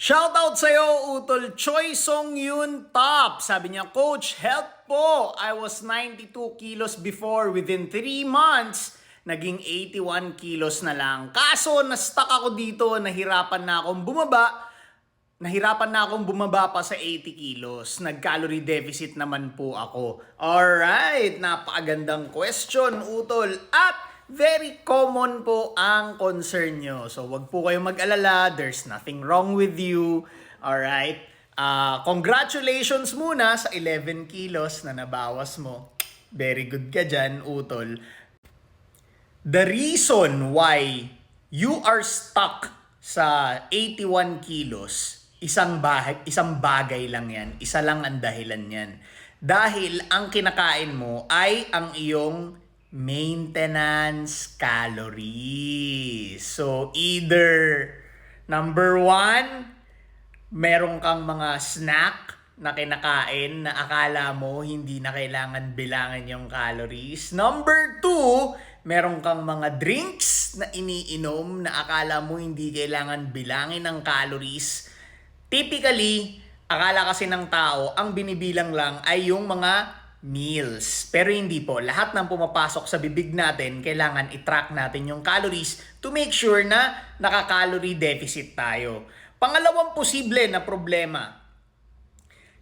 Shoutout sa'yo, Utol Choi Song Yun Top. Sabi niya, Coach, help po. I was 92 kilos before. Within 3 months, naging 81 kilos na lang. Kaso, na-stuck ako dito. Nahirapan na akong bumaba. Nahirapan na akong bumaba pa sa 80 kilos. Nag-calorie deficit naman po ako. Alright, napakagandang question, Utol. At very common po ang concern nyo. So, wag po kayong mag-alala. There's nothing wrong with you. Alright? Ah, congratulations muna sa 11 kilos na nabawas mo. Very good ka dyan, Utol. The reason why you are stuck sa 81 kilos, isang bahay, isang bagay lang yan. Isa lang ang dahilan yan. Dahil ang kinakain mo ay ang iyong maintenance calories. So either number one, meron kang mga snack na kinakain na akala mo hindi na kailangan bilangan yung calories. Number two, meron kang mga drinks na iniinom na akala mo hindi kailangan bilangin ng calories. Typically, akala kasi ng tao, ang binibilang lang ay yung mga meals. Pero hindi po. Lahat ng pumapasok sa bibig natin, kailangan i-track natin yung calories to make sure na naka-calorie deficit tayo. Pangalawang posible na problema,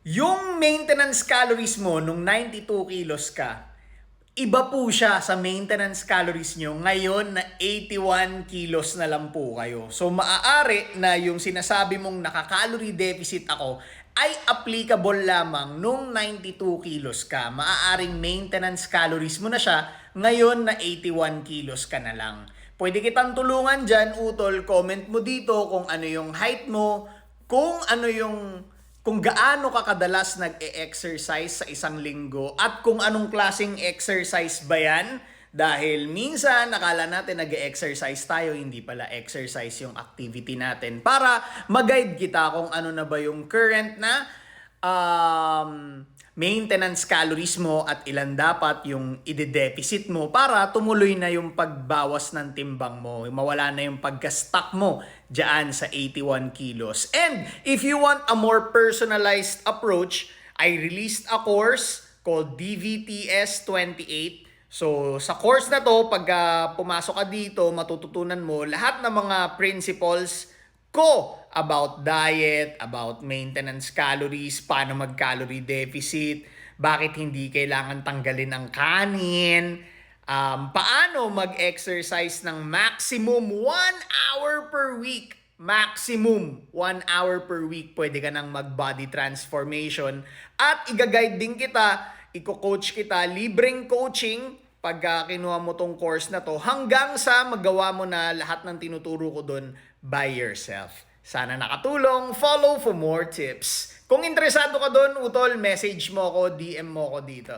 yung maintenance calories mo nung 92 kilos ka, iba po siya sa maintenance calories nyo ngayon na 81 kilos na lang po kayo. So maaari na yung sinasabi mong naka-calorie deficit ako ay applicable lamang nung 92 kilos ka. Maaaring maintenance calories mo na siya ngayon na 81 kilos ka na lang. Pwede kitang tulungan dyan, utol. Comment mo dito kung ano yung height mo, kung ano yung kung gaano ka kadalas nag-e-exercise sa isang linggo at kung anong klaseng exercise ba yan. Dahil minsan, nakala natin nag-exercise tayo, hindi pala exercise yung activity natin. Para mag-guide kita kung ano na ba yung current na um, maintenance calories mo at ilan dapat yung ide-deficit mo para tumuloy na yung pagbawas ng timbang mo. Mawala na yung pagka-stuck mo dyan sa 81 kilos. And if you want a more personalized approach, I released a course called DVTS 28 So, sa course na to, pag ah, pumasok ka dito, matututunan mo lahat ng mga principles ko about diet, about maintenance calories, paano mag-calorie deficit, bakit hindi kailangan tanggalin ang kanin, um, paano mag-exercise ng maximum 1 hour per week. Maximum 1 hour per week pwede ka nang mag-body transformation. At igaguide din kita iko-coach kita, libreng coaching pag uh, kinuha mo tong course na to hanggang sa magawa mo na lahat ng tinuturo ko doon by yourself. Sana nakatulong. Follow for more tips. Kung interesado ka doon, utol, message mo ako, DM mo ako dito.